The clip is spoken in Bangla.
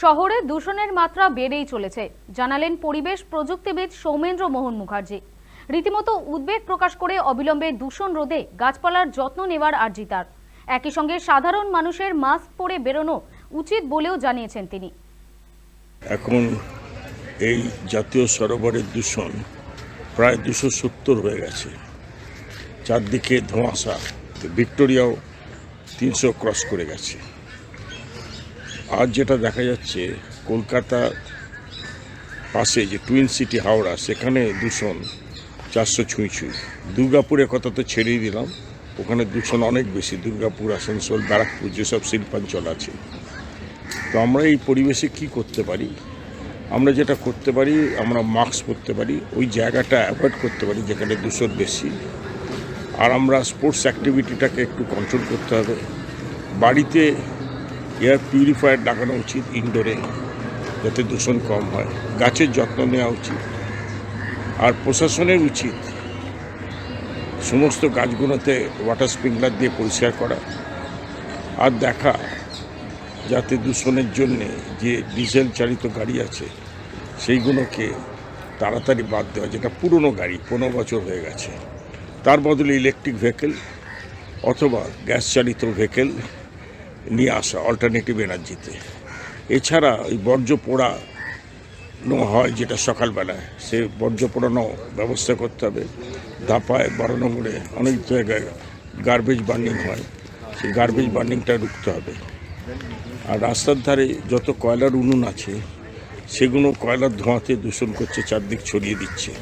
শহরে দূষণের মাত্রা বেড়েই চলেছে। জানালেন পরিবেশ প্রযুক্তিবিদ সৌমেন্দ্র মোহন মুখার্জি। রীতিমতো উদ্বেগ প্রকাশ করে অবিলম্বে দূষণ রোধে গাছপালার যত্ন নেওয়ার আর্জি তার। একই সঙ্গে সাধারণ মানুষের মাস্ক পরে বেরোনো উচিত বলেও জানিয়েছেন তিনি। এখন এই জাতীয় সরোবরের দূষণ প্রায় দুশো সত্তর হয়ে গেছে। চারদিকে ধোঁয়াশা, ভিক্টোরিয়াও তিনশো ক্রস করে গেছে। আজ যেটা দেখা যাচ্ছে কলকাতার পাশে যে টুইন সিটি হাওড়া, সেখানে দূষণ চারশো ছুঁই ছুঁই। দুর্গাপুরের কথা তো ছেড়েই দিলাম। ওখানে দূষণ অনেক বেশি, দুর্গাপুর, আসানসোল, ব্যারাকপুর যেসব শিল্পাঞ্চল আছে। তো আমরা এই পরিবেশে কি করতে পারি? আমরা যেটা করতে পারি, আমরা মাস্ক পরতে পারি, ওই জায়গাটা অ্যাভয়েড করতে পারি যেখানে দূষণ বেশি। আর আমরা স্পোর্টস অ্যাক্টিভিটিটাকে একটু কন্ট্রোল করতে হবে। বাড়িতে এয়ার পিউরিফায়ার লাগানো উচিত ইনডোরে যাতে দূষণ কম হয়। গাছের যত্ন নেওয়া উচিত। আর প্রশাসনের উচিত সমস্ত গাছগুলোতে ওয়াটার স্প্রিংলার দিয়ে পরিষ্কার করা আর দেখা, যাতে দূষণের জন্যে যে ডিজেল চালিত গাড়ি আছে, সেইগুলোকে তাড়াতাড়ি বাদ দেওয়া, যেটা পুরনো গাড়ি, পনেরো বছর হয়ে গেছে। তার বদলে ইলেকট্রিক ভেহিকেল অথবা গ্যাস চালিত ভেহিকেল নিয়ে আসা অল্টারনেটিভ এনার্জিতে এছাড়া ওই বর্জ্য পোড়ানো হয় যেটা সকালবেলায়। সে বর্জ্য পোড়ানো ব্যবস্থা করতে হবে। ধাপায় বারো নম্বরে অনেক জায়গায় গার্বেজ বার্নিং হয়। সেই গার্বেজ বার্নিংটা রুখতে হবে। আর রাস্তার ধারে যত কয়লার উনুন আছে, সেগুলো কয়লার ধোঁয়াতে দূষণ করছে, চারদিক ছড়িয়ে দিচ্ছে।